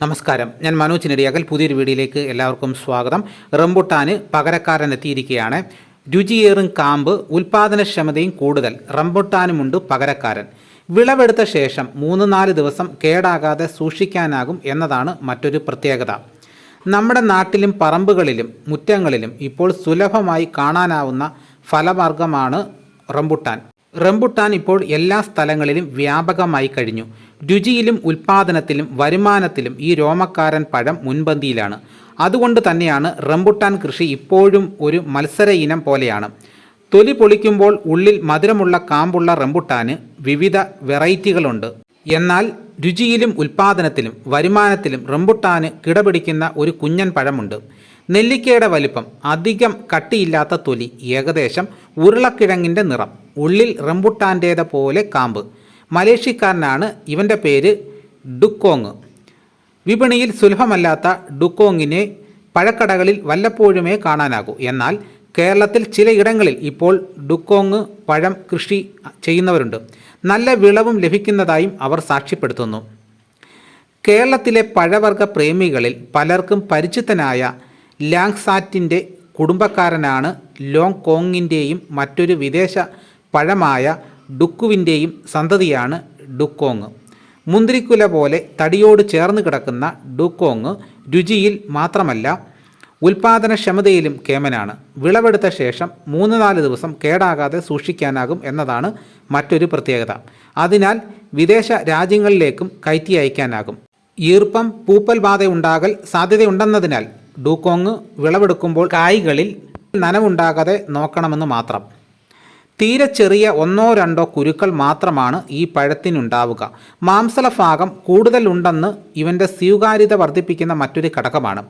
നമസ്കാരം. ഞാൻ മനോജ് നെടിയാകൽ പുതിയൊരു വീഡിയോയിലേക്ക് എല്ലാവർക്കും സ്വാഗതം. റംബുട്ടാന് പകരക്കാരൻ എത്തിയിരിക്കുകയാണ് രുചിയേറും കാമ്പ് ഉൽപാദനക്ഷമതയും കൂടുതൽ. റംബുട്ടാനുമുണ്ട് പകരക്കാരൻ. വിളവെടുത്ത ശേഷം മൂന്ന് നാല് ദിവസം കേടാകാതെ സൂക്ഷിക്കാനാകും എന്നതാണ് മറ്റൊരു പ്രത്യേകത. നമ്മുടെ നാട്ടിലും പറമ്പുകളിലും മുറ്റങ്ങളിലും ഇപ്പോൾ സുലഭമായി കാണാനാവുന്ന ഫലമാർഗമാണ് റംബുട്ടാൻ. റംബുട്ടാൻ ഇപ്പോൾ എല്ലാ സ്ഥലങ്ങളിലും വ്യാപകമായി കഴിഞ്ഞു. രുചിയിലും ഉൽപാദനത്തിലും വരുമാനത്തിലും ഈ രോമക്കാരൻ പഴം മുൻപന്തിയിലാണ്. അതുകൊണ്ട് തന്നെയാണ് റംബുട്ടാൻ കൃഷി ഇപ്പോഴും ഒരു മത്സര ഇനം പോലെയാണ്. തൊലി പൊളിക്കുമ്പോൾ ഉള്ളിൽ മധുരമുള്ള കാമ്പുള്ള റംബുട്ടാന് വിവിധ വെറൈറ്റികളുണ്ട്. എന്നാൽ രുചിയിലും ഉൽപാദനത്തിലും വരുമാനത്തിലും റംബുട്ടാന് കിടപിടിക്കുന്ന ഒരു കുഞ്ഞൻ പഴമുണ്ട്. നെല്ലിക്കയുടെ വലിപ്പം അധികം കട്ടിയില്ലാത്ത തൊലി ഏകദേശം ഉരുളക്കിഴങ്ങിന്റെ നിറം. ഉള്ളിൽ റംബുട്ടാന്റേത് പോലെ കാമ്പ്. മലേഷ്യക്കാരനാണ് ഇവന്റെ പേര് ഡുക്കോങ്. വിപണിയിൽ സുലഭമല്ലാത്ത ഡുക്കോങ്ങിനെ പഴക്കടകളിൽ വല്ലപ്പോഴുമേ കാണാനാകൂ. എന്നാൽ കേരളത്തിൽ ചിലയിടങ്ങളിൽ ഇപ്പോൾ ഡുക്കോങ് പഴം കൃഷി ചെയ്യുന്നവരുണ്ട്. നല്ല വിളവും ലഭിക്കുന്നതായും അവർ സാക്ഷ്യപ്പെടുത്തുന്നു. കേരളത്തിലെ പഴവർഗ പ്രേമികളിൽ പലർക്കും പരിചിതനായ ലാങ്സാറ്റിന്റെ കുടുംബക്കാരനാണ് ലോങ് കോങ്ങിന്റെയും മറ്റൊരു വിദേശ പഴമായ ഡുക്കുവിന്റെയും സന്തതിയാണ് ഡുക്കോങ്. മുന്തിരിക്കുല പോലെ തടിയോട് ചേർന്ന് കിടക്കുന്ന ഡുക്കോങ് രുചിയിൽ മാത്രമല്ല ഉൽപാദനക്ഷമതയിലും കേമനാണ്. വിളവെടുത്ത ശേഷം മൂന്ന് നാല് ദിവസം കേടാകാതെ സൂക്ഷിക്കാനാകും എന്നതാണ് മറ്റൊരു പ്രത്യേകത. അതിനാൽ വിദേശ രാജ്യങ്ങളിലേക്കും കയറ്റി അയക്കാനാകും. ഈർപ്പം പൂപ്പൽ ബാധ ഉണ്ടാകൽ സാധ്യതയുണ്ടെന്നതിനാൽ ഡൂക്കോങ് വിളവെടുക്കുമ്പോൾ കായ്കളിൽ നനവുണ്ടാകാതെ നോക്കണമെന്ന് മാത്രം. തീരെ ചെറിയ ഒന്നോ രണ്ടോ കുരുക്കൾ മാത്രമാണ് ഈ പഴത്തിനുണ്ടാവുക. മാംസള ഭാഗം കൂടുതലുണ്ടെന്ന് ഇവന്റെ സ്വീകാര്യത വർദ്ധിപ്പിക്കുന്ന മറ്റൊരു ഘടകമാണ്.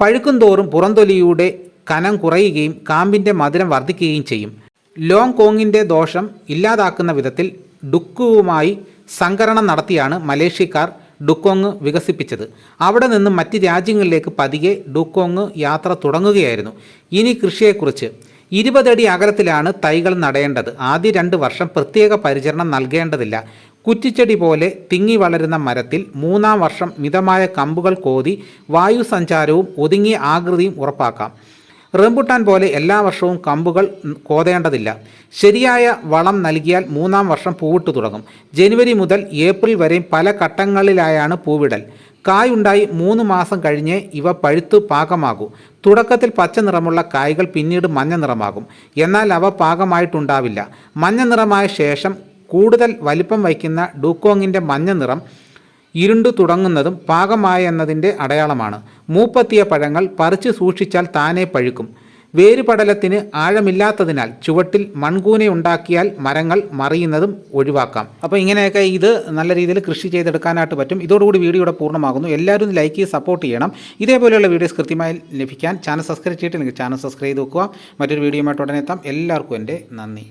പഴുക്കും തോറും പുറന്തൊലിയുടെ കനം കുറയുകയും കാമ്പിന്റെ മധുരം വർദ്ധിക്കുകയും ചെയ്യും. ലോങ് കോങ്ങിന്റെ ദോഷം ഇല്ലാതാക്കുന്ന വിധത്തിൽ ഡുക്കുവുമായി സംകരണം നടത്തിയാണ് മലേഷ്യക്കാർ ഡുക്കോങ് വികസിപ്പിച്ചത്. അവിടെ നിന്ന് മറ്റ് രാജ്യങ്ങളിലേക്ക് പതിയെ ഡുക്കോങ് യാത്ര തുടങ്ങുകയായിരുന്നു. ഇനി കൃഷിയെക്കുറിച്ച്. ഇരുപതടി അകലത്തിലാണ് തൈകൾ നടേണ്ടത് ആദ്യ രണ്ട് വർഷം പ്രത്യേക പരിചരണം നൽകേണ്ടതില്ല. കുറ്റിച്ചെടി പോലെ തിങ്ങി വളരുന്ന മരത്തിൽ മൂന്നാം വർഷം മിതമായ കമ്പുകൾ കോതി വായു സഞ്ചാരവും ഒതുങ്ങിയ ആകൃതിയും ഉറപ്പാക്കാം. റംബുട്ടാൻ പോലെ എല്ലാ വർഷവും കമ്പുകൾ കോതേണ്ടതില്ല. ശരിയായ വളം നൽകിയാൽ മൂന്നാം വർഷം പൂവിട്ട് തുടങ്ങും. ജനുവരി മുതൽ ഏപ്രിൽ വരെയും പല ഘട്ടങ്ങളിലായാണ് പൂവിടൽ. കായുണ്ടായി മൂന്ന് മാസം കഴിഞ്ഞേ ഇവ പഴുത്തു പാകമാകൂ. തുടക്കത്തിൽ പച്ച നിറമുള്ള കായ്കൾ പിന്നീട് മഞ്ഞ നിറമാകും. എന്നാൽ അവ പാകമായിട്ടുണ്ടാവില്ല. മഞ്ഞ നിറമായ ശേഷം കൂടുതൽ വലിപ്പം വയ്ക്കുന്ന ഡൂക്കോങ്ങിന്റെ മഞ്ഞ നിറം ഇരുണ്ടു തുടങ്ങുന്നതും പാകമായ എന്നതിന്റെ അടയാളമാണ്. മൂപ്പത്തിയ പഴങ്ങൾ പറിച്ച് സൂക്ഷിച്ചാൽ താനേ പഴുക്കും. വേരുപടലത്തിന് ആഴമില്ലാത്തതിനാൽ ചുവട്ടിൽ മൺകൂന ഉണ്ടാക്കിയാൽ മരങ്ങൾ മറിയുന്നതും ഒഴിവാക്കാം. അപ്പോൾ ഇങ്ങനെയൊക്കെ ഇത് നല്ല രീതിയിൽ കൃഷി ചെയ്തെടുക്കാനായിട്ട് പറ്റും. ഇതോടുകൂടി വീഡിയോയുടെ പൂർണമാകുന്നു. എല്ലാവരും ലൈക്ക് ചെയ്ത് സപ്പോർട്ട് ചെയ്യണം. ഇതേപോലെയുള്ള വീഡിയോസ് കൃത്യമായി ലഭിക്കാൻ ചാനൽ സബ്സ്ക്രൈബ് ചെയ്തിട്ട് നിങ്ങൾക്ക് ചാനൽ സബ്സ്ക്രൈബ് ചെയ്ത് വെക്കുക. മറ്റൊരു വീഡിയോയുമായിട്ട് ഉടനെ എത്താം. എല്ലാവർക്കും എന്റെ നന്ദി.